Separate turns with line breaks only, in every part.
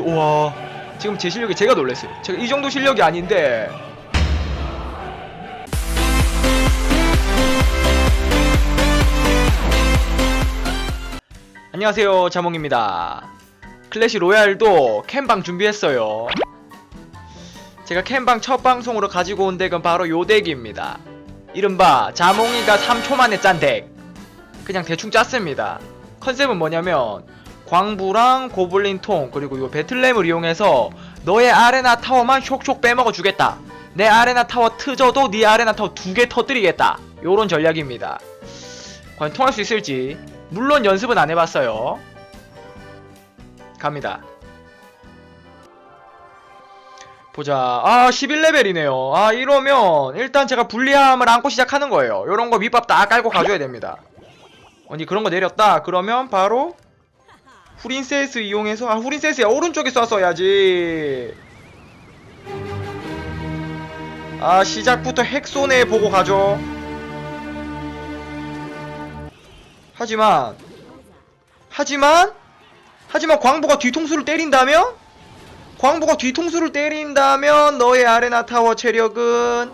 저, 우와. 지금 제 실력에 제가 놀랐어요. 제가 이 정도 실력이 아닌데. 안녕하세요. 자몽입니다. 클래시 로얄도 캠방 준비했어요. 제가 캠방 첫 방송으로 가지고 온 덱은 바로 요 덱입니다. 이른바 자몽이가 3초 만에 짠 덱. 그냥 대충 짰습니다. 컨셉은 뭐냐면 광부랑 고블린 통 그리고 요 배틀램을 이용해서 너의 아레나 타워만 쇽쇽 빼먹어 주겠다. 내 아레나 타워 트져도 네 아레나 타워 두 개 터뜨리겠다. 요런 전략입니다. 과연 통할 수 있을지. 물론 연습은 안 해봤어요. 갑니다. 보자. 아 11레벨이네요. 아 이러면 일단 제가 불리함을 안고 시작하는 거예요. 요런 거 밑밥 다 깔고 가줘야 됩니다. 아니 그런 거 내렸다. 그러면 바로 후린세스 이용해서 아 후린세스야. 오른쪽에 쐈어야지. 아 시작부터 핵손해 보고 가죠. 하지만 하지만 하지만 광부가 뒤통수를 때린다면? 광부가 뒤통수를 때린다면 너의 아레나 타워 체력은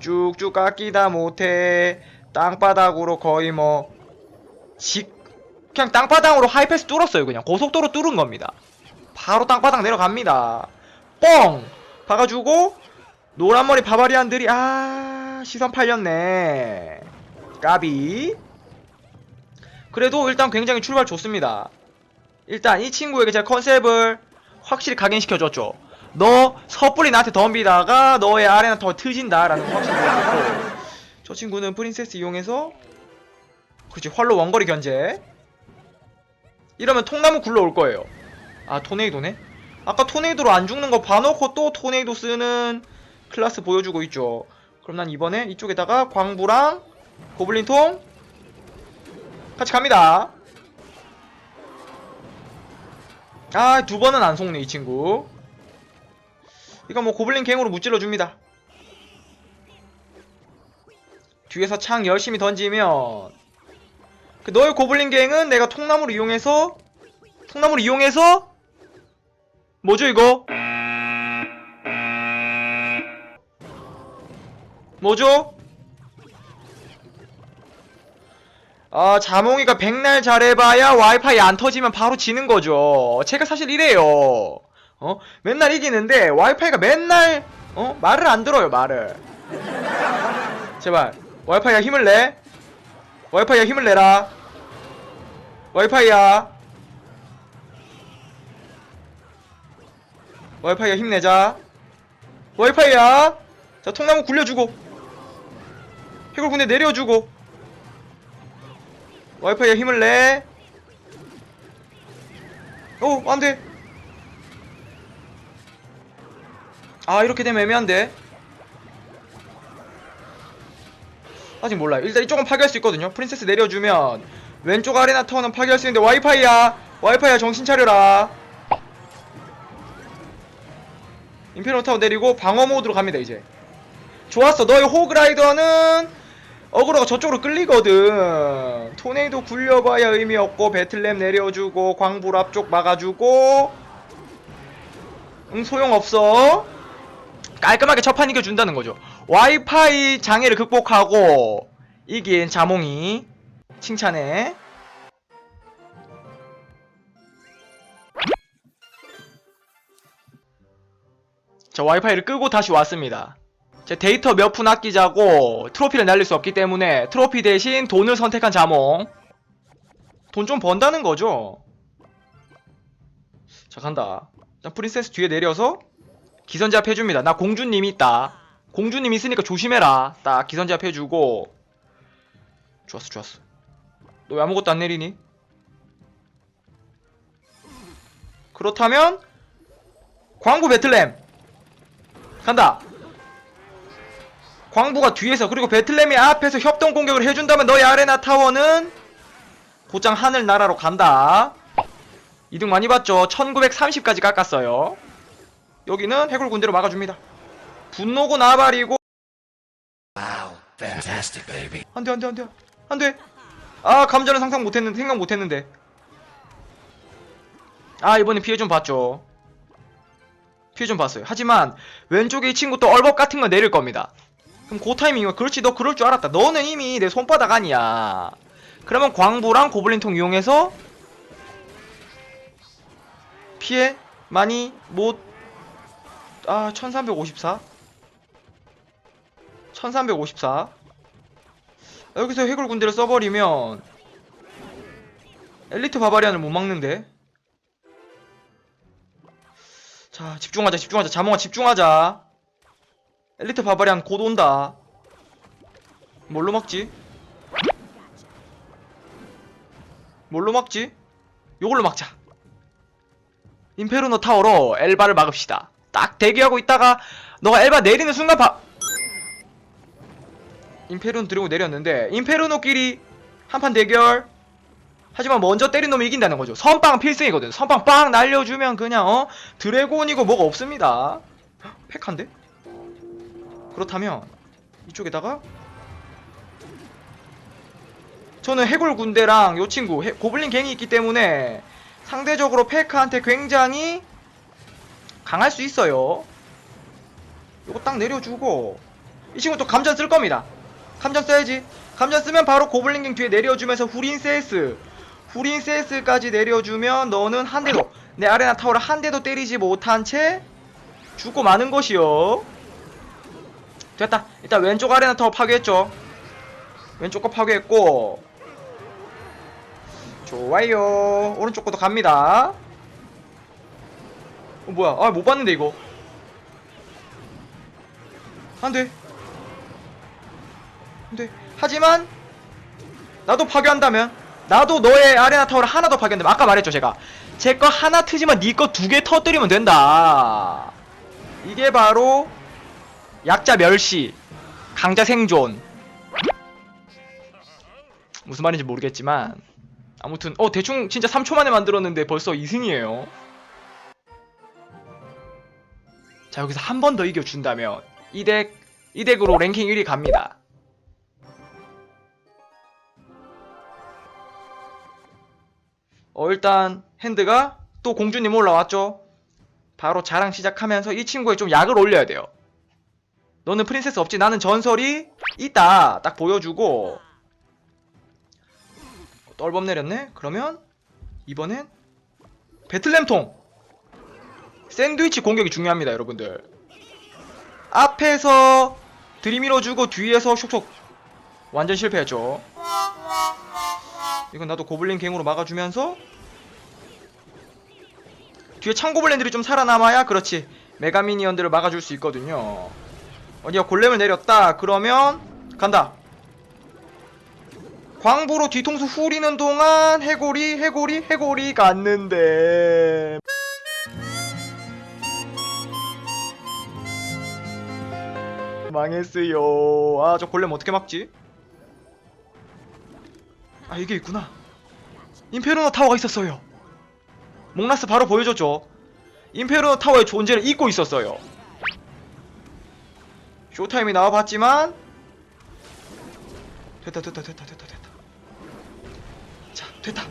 쭉쭉 깎이다 못해 땅바닥으로 거의 뭐 직, 그냥 땅바닥으로 하이패스 뚫었어요 그냥. 고속도로 뚫은 겁니다. 바로 땅바닥 내려갑니다. 뻥! 박아주고 노란머리 바바리안들이 아 시선 팔렸네. 까비. 그래도 일단 굉장히 출발 좋습니다. 일단 이 친구에게 제가 컨셉을 확실히 각인시켜줬죠. 너 섣불리 나한테 덤비다가 너의 아레나 더 트진다 라는 거 확실히 보여줬고 저 친구는 프린세스 이용해서 그렇지 활로 원거리 견제 이러면 통나무 굴러올 거예요. 아 토네이도네? 아까 토네이도로 안 죽는 거 봐놓고 또 토네이도 쓰는 클라스 보여주고 있죠. 그럼 난 이번에 이쪽에다가 광부랑 고블린통 같이 갑니다. 아 두 번은 안 속네 이 친구. 이거 뭐 고블린 갱으로 무찔러 줍니다. 뒤에서 창 열심히 던지면 그 너의 고블린 갱은 내가 통나무를 이용해서 통나무를 이용해서 뭐죠 이거? 뭐죠? 아 자몽이가 백날 잘해봐야 와이파이 안 터지면 바로 지는 거죠 제가 사실 이래요 어? 맨날 이기는데 와이파이가 맨날 어? 말을 안 들어요 말을 제발 와이파이야 힘을 내 와이파이야 힘을 내라. 와이파이야. 와이파이야 힘내자. 와이파이야. 자 통나무 굴려주고. 해골 군대 내려주고. 와이파이야 힘을 내. 오, 안 돼. 아, 이렇게 되면 애매한데. 아직 몰라요. 일단 이쪽은 파괴할 수 있거든요. 프린세스 내려주면 왼쪽 아레나 타워는 파괴할 수 있는데 와이파이야. 와이파이야 정신 차려라. 임페로 타워 내리고 방어 모드로 갑니다, 이제. 좋았어. 너의 호그라이더는 어그로가 저쪽으로 끌리거든. 토네이도 굴려봐야 의미 없고 배틀램 내려주고 광불 앞쪽 막아주고 응 소용없어. 깔끔하게 첫판 이겨준다는 거죠. 와이파이 장애를 극복하고 이긴 자몽이 칭찬해. 자 와이파이를 끄고 다시 왔습니다. 제 데이터 몇 푼 아끼자고 트로피를 날릴 수 없기 때문에 트로피 대신 돈을 선택한 자몽. 돈 좀 번다는 거죠. 자 간다. 자 프린세스 뒤에 내려서 기선제압 해줍니다. 나 공주님 있다. 공주님 있으니까 조심해라. 딱 기선제압 해주고. 좋았어, 좋았어. 너 왜 아무것도 안 내리니? 그렇다면 광부 배틀램 간다. 광부가 뒤에서 그리고 배틀램이 앞에서 협동 공격을 해준다면 너의 아레나 타워는 곧장 하늘 나라로 간다. 이득 많이 봤죠. 1930까지 깎았어요. 여기는 해골 군대로 막아줍니다. 분노고 나발이고. 안돼 안돼 안돼 안돼. 아 감전은 상상 못했는데 생각 못했는데. 아 이번에 피해 좀 봤죠. 피해 좀 봤어요. 하지만 왼쪽에 이 친구 또 얼법 같은 거 내릴 겁니다. 그럼 그 타이밍이면 그렇지 너 그럴 줄 알았다. 너는 이미 내 손바닥 아니야. 그러면 광부랑 고블린통 이용해서 피해 많이 못... 아 1354? 1354 여기서 해골 군대를 써버리면 엘리트 바바리안을 못 막는데? 자 집중하자 집중하자. 자몽아 집중하자. 엘리트 바바리안 곧 온다. 뭘로 막지? 뭘로 막지? 요걸로 막자. 임페르노 타워로 엘바를 막읍시다. 딱 대기하고 있다가 너가 엘바 내리는 순간 봐 임페르노 들고 내렸는데 임페르노끼리 한판 대결. 하지만 먼저 때린 놈이 이긴다는 거죠. 선빵 필승이거든. 선빵 빵 날려주면 그냥 어? 드래곤이고 뭐가 없습니다. 헉, 팩한데? 그렇다면 이쪽에다가 저는 해골 군대랑 요 친구 해- 고블린 갱이 있기 때문에 상대적으로 페카한테 굉장히 강할 수 있어요. 요거 딱 내려주고 이 친구 또 감전 쓸 겁니다 감전 써야지. 감전 쓰면 바로 고블린 갱 뒤에 내려주면서 후린 세스. 후린 세스까지 내려주면 너는 한 대도 내 아레나 타워를 한 대도 때리지 못한 채 죽고 마는 것이요. 됐다. 일단 왼쪽 아레나 타워 파괴했죠. 왼쪽 거 파괴했고. 좋아요. 오른쪽 것도 갑니다. 어 뭐야? 아 못 봤는데 이거. 안돼 안돼 하지만 나도 파괴한다면 나도 너의 아레나 타워를 하나 더 파괴한다면 아까 말했죠 제가. 제 거 하나 트지만 네 거 두 개 터뜨리면 된다. 이게 바로 약자 멸시 강자 생존. 무슨 말인지 모르겠지만 아무튼 어 대충 진짜 3초 만에 만들었는데 벌써 2승이에요. 자 여기서 한 번 더 이겨준다면 이 덱 이 덱으로 랭킹 1위 갑니다 어 일단 핸드가 또 공주님 올라왔죠. 바로 자랑 시작하면서 이 친구에 좀 약을 올려야 돼요. 너는 프린세스 없지? 나는 전설이 있다. 딱 보여주고. 떨범 내렸네? 그러면 이번엔 배틀램통! 샌드위치 공격이 중요합니다 여러분들. 앞에서 들이밀어주고 뒤에서 슉슉 완전 실패했죠 이건 나도 고블린 갱으로 막아주면서 뒤에 창고블린들이 좀 살아남아야 그렇지. 메가미니언들을 막아줄 수 있거든요. 어디야 골렘을 내렸다. 그러면 간다. 광부로 뒤통수 후리는 동안 해골이 해골이 해골이 갔는데. 망했어요. 아 저 골렘 어떻게 막지? 아 이게 있구나. 임페르노 타워가 있었어요. 몽라스 바로 보여줬죠. 임페르노 타워의 존재를 잊고 있었어요. 쇼타임이 나와봤지만 됐다 됐다 됐다 됐다 됐다. 자 됐다.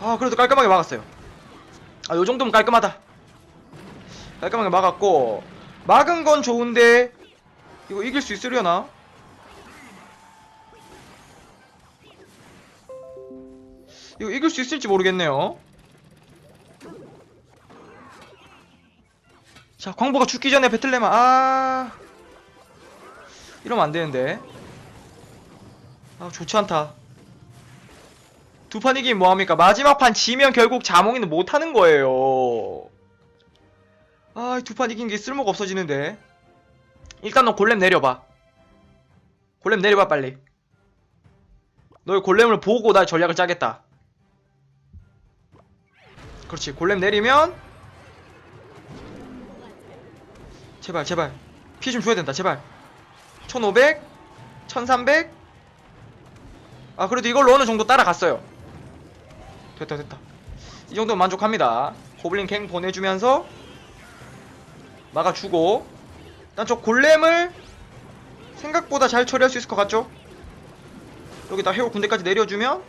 아 그래도 깔끔하게 막았어요. 아 요정도면 깔끔하다. 깔끔하게 막았고 막은 건 좋은데 이거 이길 수 있으려나? 이거 이길 수 있을지 모르겠네요. 자 광부가 죽기 전에 배틀레마 아! 이러면 안 되는데. 아 좋지 않다. 두 판 이기면 뭐합니까? 마지막 판 지면 결국 자몽이는 못하는 거예요. 아 두 판 이긴 게 쓸모가 없어지는데. 일단 너 골렘 내려봐. 골렘 내려봐 빨리. 너의 골렘을 보고 나 전략을 짜겠다 그렇지. 골렘 내리면 제발 제발. 피 좀 줘야 된다. 제발. 1500 1300 아 그래도 이걸로 어느 정도 따라갔어요. 됐다 됐다. 이 정도면 만족합니다. 고블린 갱 보내주면서 막아주고 일단 저 골렘을 생각보다 잘 처리할 수 있을 것 같죠? 여기다 해골 군대까지 내려주면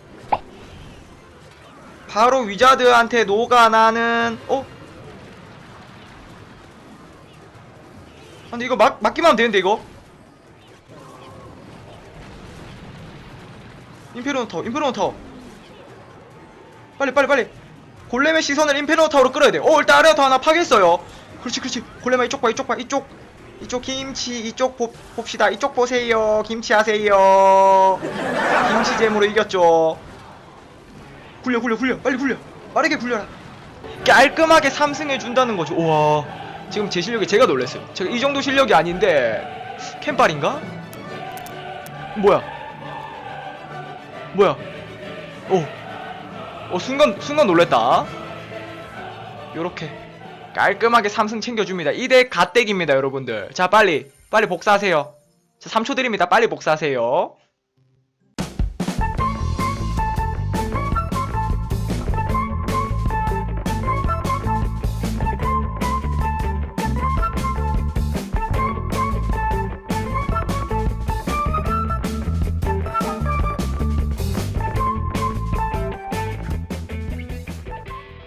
바로 위자드한테 녹아나는 어? 아, 근데 이거 막, 막기만 하면 되는데 이거? 임페리온 타워 임페리온 타워. 빨리 빨리 빨리. 골렘의 시선을 임페리온 타워로 끌어야 돼어 일단 아레아 타워 하나 파괴했어요. 그렇지 그렇지. 골렘아 이쪽 봐 이쪽 봐 이쪽. 이쪽 김치 이쪽 보, 봅시다. 이쪽 보세요. 김치 하세요. 김치 잼으로 이겼죠 굴려 굴려 굴려. 빨리 굴려. 빠르게 굴려라. 깔끔하게 3승 해 준다는 거죠. 우와. 지금 제 실력에 제가 놀랐어요. 제가 이 정도 실력이 아닌데 캠빨인가? 뭐야? 뭐야? 오. 어, 순간 순간 놀랬다. 요렇게 깔끔하게 3승 챙겨줍니다. 이대 가댁입니다 여러분들. 자 빨리 빨리 복사하세요. 자 3초 드립니다. 빨리 복사하세요